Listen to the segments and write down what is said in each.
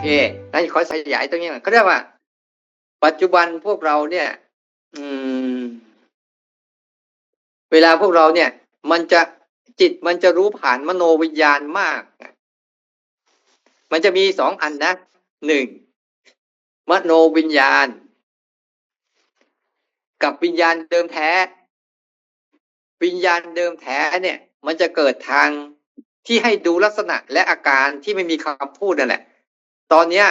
เคนั่นขอขยายตรงนี้หน่อยเขาเรียกว่า ปัจจุบันพวกเราเนี่ย อืม เวลาพวกเราเนี่ย มันจะจิตมันจะรู้ผ่านมโนวิญญาณมาก มันจะมีสองอันนะหนึ่งมโนวิญญาณ กับวิญญาณเดิมแท้ วิญญาณเดิมแท้เนี่ย มันจะเกิดทางที่ให้ดูลักษณะและอาการที่ไม่มีคำพูดนั่นแหละ ตอนเนี้ย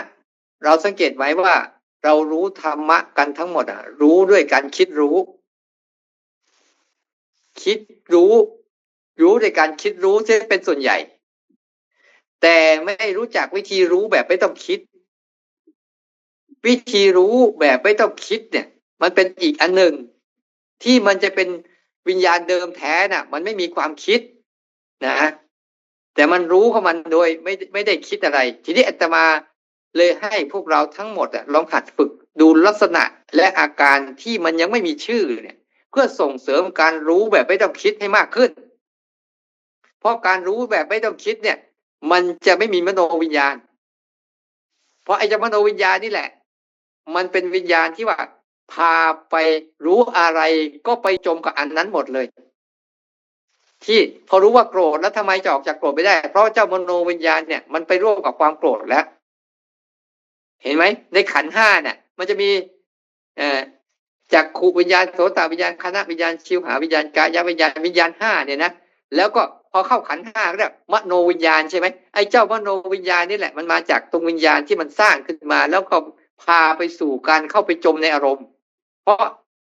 เราสังเกตไว้ว่า เรารู้ธรรมะกันทั้งหมดอะ รู้ด้วยการคิดรู้ คิดรู้ รู้ด้วยการคิดรู้ที่เป็นส่วนใหญ่ แต่ไม่รู้จักวิธีรู้แบบไม่ต้องคิด วิธีรู้แบบไม่ต้องคิดเนี่ย มันเป็นอีกอันหนึ่งที่มันจะเป็นวิญญาณเดิมแท้น่ะ มันไม่มีความคิดนะแต่มันรู้ของมันโดยไม่ไม่ได้คิดอะไร ทีนี้อาตมา เลยให้พวกเราทั้งหมดอะลองหัดฝึกดูลักษณะและอาการที่มันยังไม่มีชื่อเนี่ย เพื่อส่งเสริมการรู้แบบไม่ต้องคิดให้มากขึ้น เพราะการรู้แบบไม่ต้องคิดเนี่ย มันจะไม่มีมโนวิญญาณ เพราะไอ้เจ้ามโนวิญญาณนี่แหละ มันเป็นวิญญาณที่ว่า พาไปรู้อะไรก็ไปจมกับอันนั้นหมดเลย ที่พอรู้ว่าโกรธแล้วทำไมจะออกจากโกรธไม่ได้ เพราะเจ้ามโนวิญญาณเนี่ยมันไปร่วมกับความโกรธแล้ว เห็นไหมในขันห้าเนี่ยมันจะมีเอ่อจากขูวิญญาณโสตวิญญาณคณะวิญญาณชิวหาวิญญาณกายวิญญาณวิญญาณห้าเนี่ยนะแล้วก็พอเข้าขันห้าก็เรียกมโนวิญญาณใช่ไหมไอ้เจ้ามโนวิญญาณนี่แหละมันมาจากตรงวิญญาณที่มันสร้างขึ้นมา แล้วก็พาไปสู่การเข้าไปจมในอารมณ์ เพราะ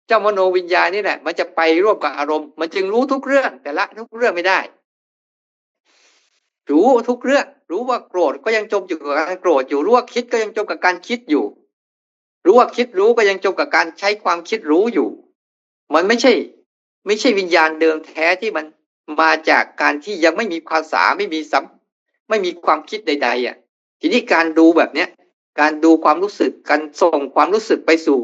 เจ้ามโนวิญญาณนี่แหละ มันจะไปร่วมกับอารมณ์ มันจึงรู้ทุกเรื่องแต่ละทุกเรื่องไม่ได้ รู้ทุกเรื่อง รู้ว่าโกรธก็ยังจมอยู่กับการโกรธอยู่ รู้ว่าคิดก็ยังจมกับการคิดอยู่ รู้ว่าคิดรู้ก็ยังจมกับการใช้ความคิดรู้อยู่ มันไม่ใช่ ไม่ใช่วิญญาณเดิมแท้ที่มันมาจากการที่ยังไม่มีภาษาไม่มีสัมไม่มีความคิดใด ๆ อะ ทีนี้การดูแบบเนี้ย การดูความรู้สึกการส่งความรู้สึกไปสู่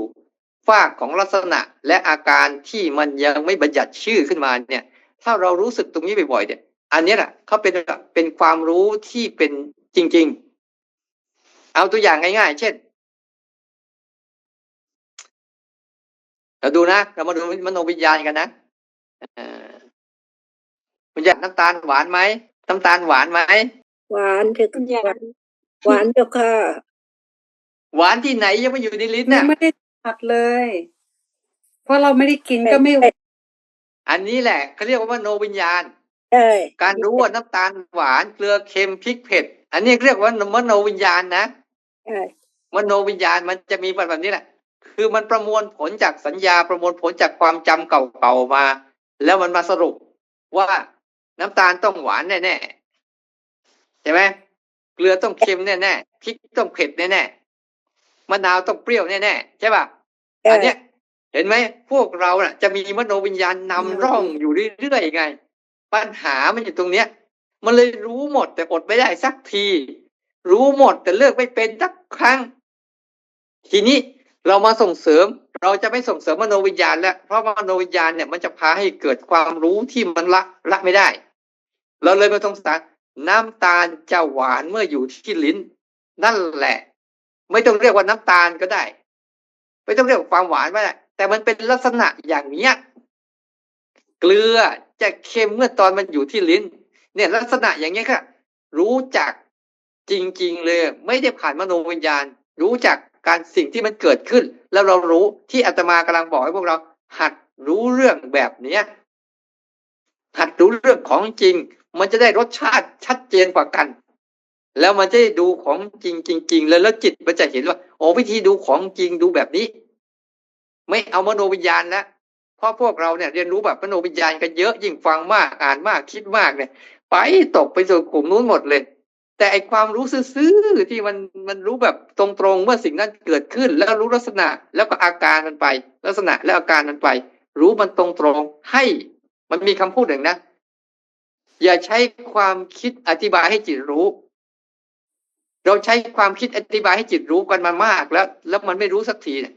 ฝากของลักษณะและอาการที่มันยังไม่บัญญัติชื่อขึ้นมาเนี่ย ถ้าเรารู้สึกตรงนี้บ่อยๆเนี่ย อันนี้แหละเขาเป็นเป็นความรู้ที่เป็นจริง ๆ เอาตัวอย่างง่าย ๆ เช่น เราดูนะ เรามาดูมโนวิญญาณกันนะวิญญาณน้ำตาลหวานไหมน้ำตาลหวานไหมหวานเถอะคุณยายหวานเจ้าค่ะหวานที่ไหนยังไม่อยู่ในลิ้นยัน่ะงไม่ได้ตัดเลย เพราะเราไม่ได้กินก็ไม่หวานอันนี้แหละเขาเรียกว่ามโนวิญญาณใช่ การรู้ว่าน้ำตาลหวานเกลือเค็มพริกเผ็ด อันนี้เรียกว่ามโนวิญญาณนะใช่มโนวิญญาณมันจะมีแบบนี้แหละ คือมันประมวลผลจากสัญญาประมวลผลจากความจำเก่าๆมา แล้วมันมาสรุปว่าน้ำตาลต้องหวานแน่ๆใช่ไหมเกลือต้องเค็มแน่ๆพริกต้องเผ็ดแน่ๆมะนาวต้องเปรี้ยวแน่ๆใช่ป่ะใช่อันเนี้ย เห็นไหมพวกเราน่ะ จะมีมโนวิญญาณนำร่องอยู่เรื่อยๆไง ปัญหามันอยู่ตรงเนี้ย มันเลยรู้หมดแต่อดไม่ได้สักที รู้หมดแต่เลิกไม่เป็นสักครั้ง ทีนี้เรามาส่งเสริม เราจะไม่ส่งเสริมมโนวิญญาณแล้วเพราะมโนวิญญาณเนี่ยมันจะพาให้เกิดความรู้ที่มันละละไม่ได้ เราเลยมาต้องสารน้ำตาลจะหวานเมื่ออยู่ที่ลิ้น นั่นแหละ ไม่ต้องเรียกว่าน้ำตาลก็ได้ ไม่ต้องเรียกว่าความหวานก็ได้แต่มันเป็นลักษณะอย่างเนี้ย เกลือจะเค็มเมื่อตอนมันอยู่ที่ลิ้น เนี่ยลักษณะอย่างเงี้ยค่ะ รู้จักจริง ๆ เลย ไม่ได้ผ่านมโนวิญญาณ รู้จักการสิ่งที่มันเกิดขึ้น แล้วเรารู้ที่อาตมากำลังบอกให้พวกเรา หัดรู้เรื่องแบบเนี้ยหัดรู้เรื่องของจริง มันจะได้รสชาติชัดเจนกว่ากัน แล้วมันจะได้ดูของจริงจริงๆแล้วแล้วจิตมันจะเห็นว่าโอ้วิธีดูของจริงดูแบบนี้ ไม่เอามโนวิญญาณแล้ว เพราะพวกเราเนี่ยเรียนรู้แบบมโนวิญญาณกันเยอะยิ่งฟังมากอ่านมากคิดมากเนี่ย ไปตกไปสู่กลุ่มนู้นหมดเลย แต่ไอความรู้ซื่อๆที่มันมันรู้แบบตรงๆเมื่อสิ่งนั้นเกิดขึ้น แล้วรู้ลักษณะแล้วก็อาการมันไป ลักษณะและอาการมันไป รู้มันตรงๆให้มันมีคำพูดหนึ่งนะ อย่าใช้ความคิดอธิบายให้จิตรู้ เราใช้ความคิดอธิบายให้จิตรู้กันมามากแล้ว แล้วมันไม่รู้สักทีเนี่ย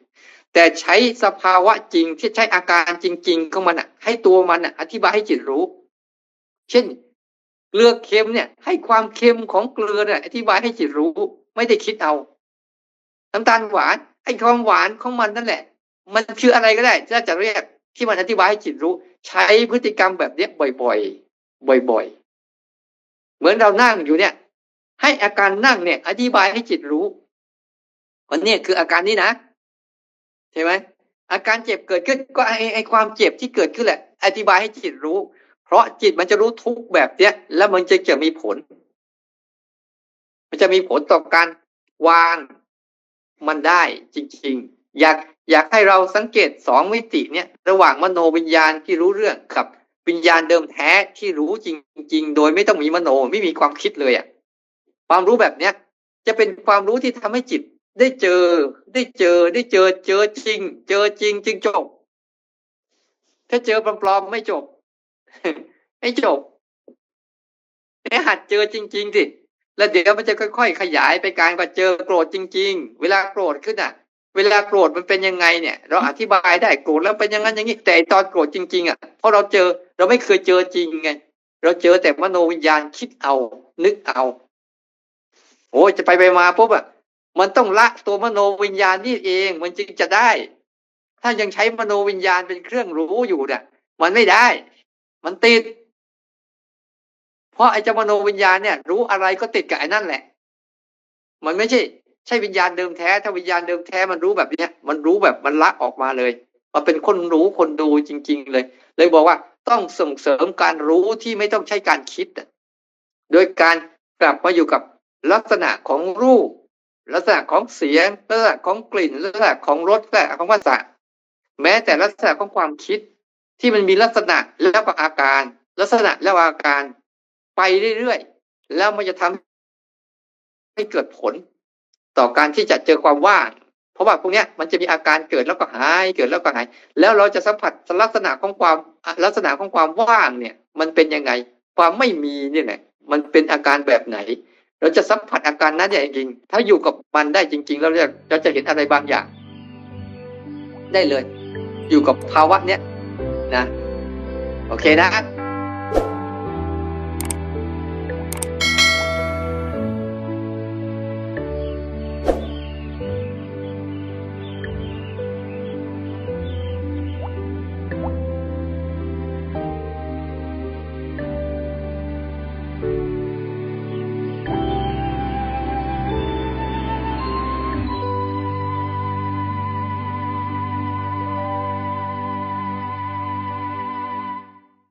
แต่ใช้สภาวะจริงที่ใช้อาการจริง ๆ ของมันอะ ให้ตัวมันอะ อธิบายให้จิตรู้ เช่น เกลือเค็มเนี่ย ให้ความเค็มของเกลือเนี่ยอธิบายให้จิตรู้ ไม่ได้คิดเอาน้ำตาลหวานไอ้ความหวานของมันนั่นแหละ มันคืออะไรก็ได้ถ้าจะเรียกที่มันอธิบายให้จิตรู้ ใช้พฤติกรรมแบบเนี้ยบ่อยๆบ่อย ๆ เหมือนเรานั่งอยู่เนี่ย ให้อาการนั่งเนี่ย อธิบายให้จิตรู้วันนี้คืออาการนี้นะ ใช่ไหมอาการเจ็บเกิดขึ้นก็ไอ้ไอความเจ็บที่เกิดขึ้นแหละ อธิบายให้จิตรู้ เพราะจิตมันจะรู้ทุกแบบเนี้ย แล้วมันจะจะมีผล มันจะมีผลต่อการวางมันได้จริง ๆ อยากอยากให้เราสังเกตสองมิติเนี่ยระหว่างมโนวิญญาณที่รู้เรื่องกับวิญญาณเดิมแท้ที่รู้จริง ๆ โดยไม่ต้องมีมโนไม่มีความคิดเลยอะความรู้แบบเนี้ยจะเป็นความรู้ที่ทำให้จิต ได้เจอ ได้เจอ ได้เจอ เจอจริง เจอจริง จึงจบ ถ้าเจอปลอมๆไม่จบ ไม่จบให้หัดเจอจริงๆสิแล้วเดี๋ยวมันจะค่อยๆ ขยายไปการว่าเจอโกรธจริง ๆ เวลาโกรธขึ้นอะ เวลาโกรธมันเป็นยังไงเนี่ย เราอธิบายได้โกรธแล้วเป็นอยังงั้นอย่างนี้แต่ตอนโกรธจริง ๆ อะเพราะเราเจอเราไม่เคยเจอจริงไงเราเจอแต่มโนวิญญาณคิดเอา นึกเอาโอ้จะไปไปมาปุ๊บอะ มันต้องละตัวมโนวิญญาณนี่เอง มันจึงจะได้ ถ้ายังใช้มโนวิญญาณเป็นเครื่องรู้อยู่เนี่ย มันไม่ได้ มันติด เพราะไอ้เจ้ามโนวิญญาณเนี่ย รู้อะไรก็ติดกับไอ้นั่นแหละ มันไม่ใช่ ใช่วิญญาณเดิมแท้ ถ้าวิญญาณเดิมแท้มันรู้แบบเนี้ย มันรู้แบบมันละออกมาเลย มันเป็นคนรู้คนดูจริง ๆ เลย เลยบอกว่าต้องส่งเสริมการรู้ที่ไม่ต้องใช้การคิดโดยการกลับมาอยู่กับลักษณะของรูป ลักษณะของเสียงลักษณะของกลิ่นลักษณะของรสลักษณะของภาษาแม้แต่ลักษณะของความคิดที่มันมีลักษณะแล้วก็อาการ ลักษณะแล้วอาการไปเรื่อยๆแล้วมันจะทำให้เกิดผล ต่อการที่จะเจอความว่าง เพราะว่าพวกนี้มันจะมีอาการเกิดแล้วก็หายเกิดแล้วก็หาย แล้วเราจะสัมผัสลักษณะของความลักษณะของความว่างเนี่ย มันเป็นยังไง ความไม่มีเนี่ยแหละมันเป็นอาการแบบไหน เราจะสัมผัสอาการนั้นได้จริง ถ้าอยู่กับมันได้จริง ๆ แล้วเราเราจะเห็นอะไรบางอย่าง ได้เลย อยู่กับภาวะเนี้ยนะ โอเคนะ